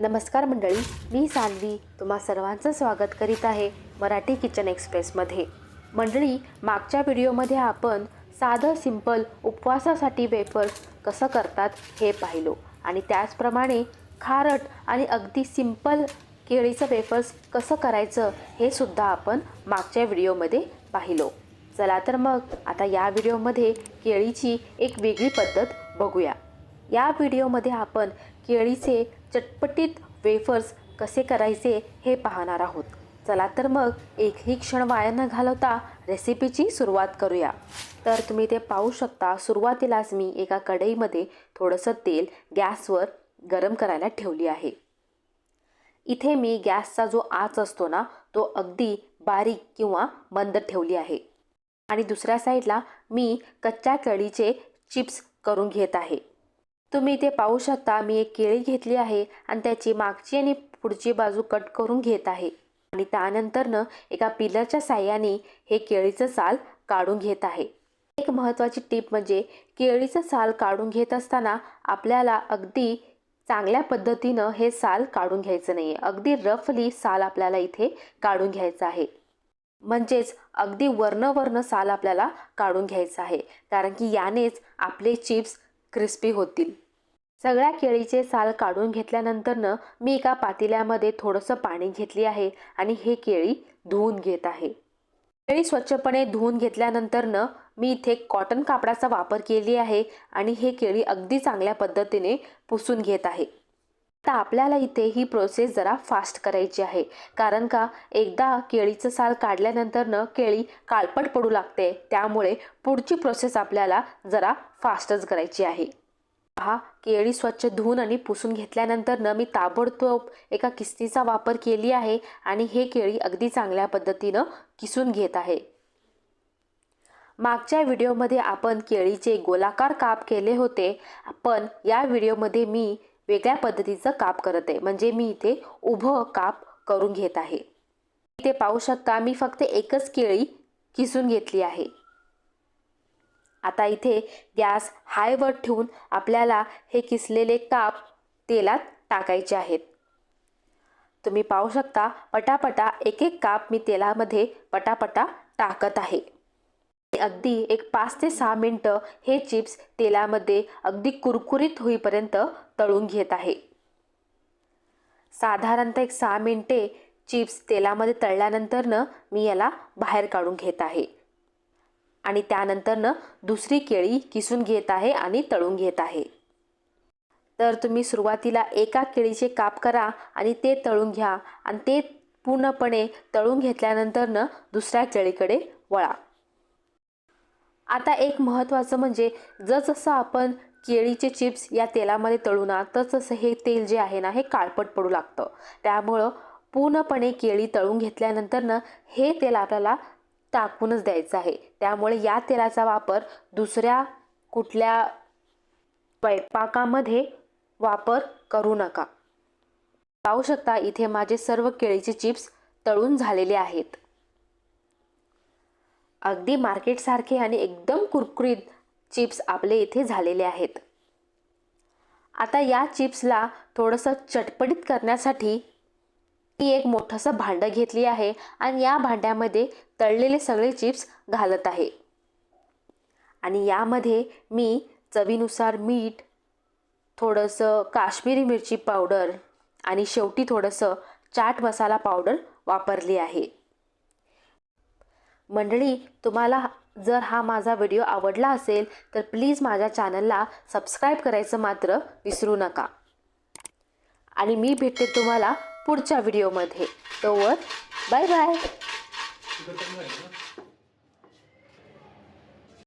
नमस्कार मंडळी मी सान्वी तुम्हा सर्वांचं स्वागत करीत आहे मराठी किचन एक्सप्रेसमध्ये. मंडळी मागच्या व्हिडिओमध्ये आपण साधं सिंपल उपवासासाठी वेफर्स कसं करतात हे पाहिलो आणि त्याचप्रमाणे खारट आणि अगदी सिंपल केळीचं वेफर्स कसं करायचं हे सुद्धा आपण मागच्या व्हिडिओमध्ये पाहिलो. चला तर मग आता या व्हिडिओमध्ये केळीची एक वेगळी पद्धत बघूया. या व्हिडिओमध्ये आपण केळीचे चटपटीत वेफर्स कसे करायचे हे पाहणार आहोत. चला तर मग एकही क्षण वाया न घालवता रेसिपीची सुरुवात करूया. तर तुम्ही ते पाहू शकता सुरुवातीलाच मी एका कढईमध्ये थोडंसं तेल गॅसवर गरम करायला ठेवली आहे. इथे मी गॅसचा जो आच असतो ना तो अगदी बारीक किंवा मंद ठेवली आहे. आणि दुसऱ्या साईडला मी कच्च्या केळीचे चिप्स करून घेत आहे. तुम्ही इथे पाहू शकता मी एक केळी घेतली आहे आणि त्याची मागची आणि पुढची बाजू कट करून घेत आहे. आणि त्यानंतरनं एका पिलरच्या साह्याने हे केळीचं साल काढून घेत आहे. एक महत्त्वाची टीप म्हणजे केळीचं साल काढून घेत असताना आपल्याला अगदी चांगल्या पद्धतीनं हे साल काढून घ्यायचं नाही आहे अगदी रफली साल आपल्याला इथे काढून घ्यायचं आहे. म्हणजेच अगदी वर्ण वर्ण साल आपल्याला काढून घ्यायचं आहे. कारण की यानेच आपले चिप्स क्रिस्पी होतील. सगळ्या केळीचे साल काढून घेतल्यानंतरनं मी एका पातेल्यामध्ये थोडंसं पाणी घेतली आहे आणि हे केळी धुवून घेत आहे. केळी स्वच्छपणे धुवून घेतल्यानंतरनं मी इथे कॉटन कापडाचा वापर केली आहे आणि हे केळी अगदी चांगल्या पद्धतीने पुसून घेत आहे. आता आपल्याला इथे ही प्रोसेस जरा फास्ट करायची आहे. कारण का एकदा केळीचं साल काढल्यानंतरनं केळी काळपट पडू लागते. त्यामुळे पुढची प्रोसेस आपल्याला जरा फास्टच करायची आहे. पहा केळी स्वच्छ धुवून आणि पुसून घेतल्यानंतरनं मी ताबडतोब एका किस्तीचा वापर केली आहे आणि हे केळी अगदी चांगल्या पद्धतीनं किसून घेत आहे. मागच्या व्हिडिओमध्ये आपण केळीचे गोलाकार काप केले होते पण या व्हिडिओमध्ये मी वेगळ्या पद्धतीचं काप करत आहे म्हणजे मी इथे उभं काप करून घेत आहे. इथे पाहू शकता मी फक्त एकच केळी किसून घेतली आहे. आता इथे गॅस हायवर ठेवून आपल्याला हे किसलेले काप तेलात टाकायचे आहेत. तुम्ही पाहू शकता पटापटा एक एक काप मी तेलामध्ये पटापटा टाकत आहे. अगदी एक पाच ते सहा मिनटं हे चिप्स तेलामध्ये अगदी कुरकुरीत होईपर्यंत तळून घेत आहे. साधारणतः एक सहा मिनटे चिप्स तेलामध्ये तळल्यानंतरनं मी याला बाहेर काढून घेत आहे. आणि त्यानंतरनं दुसरी केळी किसून घेत आहे आणि तळून घेत आहे. तर तुम्ही सुरुवातीला एका केळीचे काप करा आणि ते तळून घ्या आणि ते पूर्णपणे तळून घेतल्यानंतरनं दुसऱ्या केळीकडे वळा. आता एक महत्त्वाचं म्हणजे जसजसं आपण केळीचे चिप्स या तेलामध्ये तळू ना तसं हे तेल जे आहे ना हे काळपट पडू लागतं. त्यामुळं पूर्णपणे केळी तळून घेतल्यानंतरनं हे तेल आपल्याला टाकूनच द्यायचं आहे. त्यामुळे या तेलाचा वापर दुसऱ्या कुठल्या स्वयंपाकामध्ये वापर करू नका. पाहू शकता इथे माझे सर्व केळीचे चिप्स तळून झालेले आहेत. अगदी मार्केटसारखे आणि एकदम कुरकुरीत चिप्स आपले इथे झालेले आहेत. आता या चिप्सला थोडंसं चटपटीत करण्यासाठी मी एक मोठंसं भांडं घेतली आहे आणि या भांड्यामध्ये तळलेले सगळे चिप्स घालत आहे. आणि यामध्ये मी चवीनुसार मीठ थोडंसं काश्मीरी मिरची पावडर आणि शेवटी थोडंसं चाट मसाला पावडर वापरली आहे. मंडळी तुम्हाला जर हा माझा व्हिडिओ आवडला असेल तर प्लीज माझ्या चॅनलला सबस्क्राईब करायचं मात्र विसरू नका. आणि मी भेटते तुम्हाला पुढच्या व्हिडिओमध्ये. तोवर बाय बाय.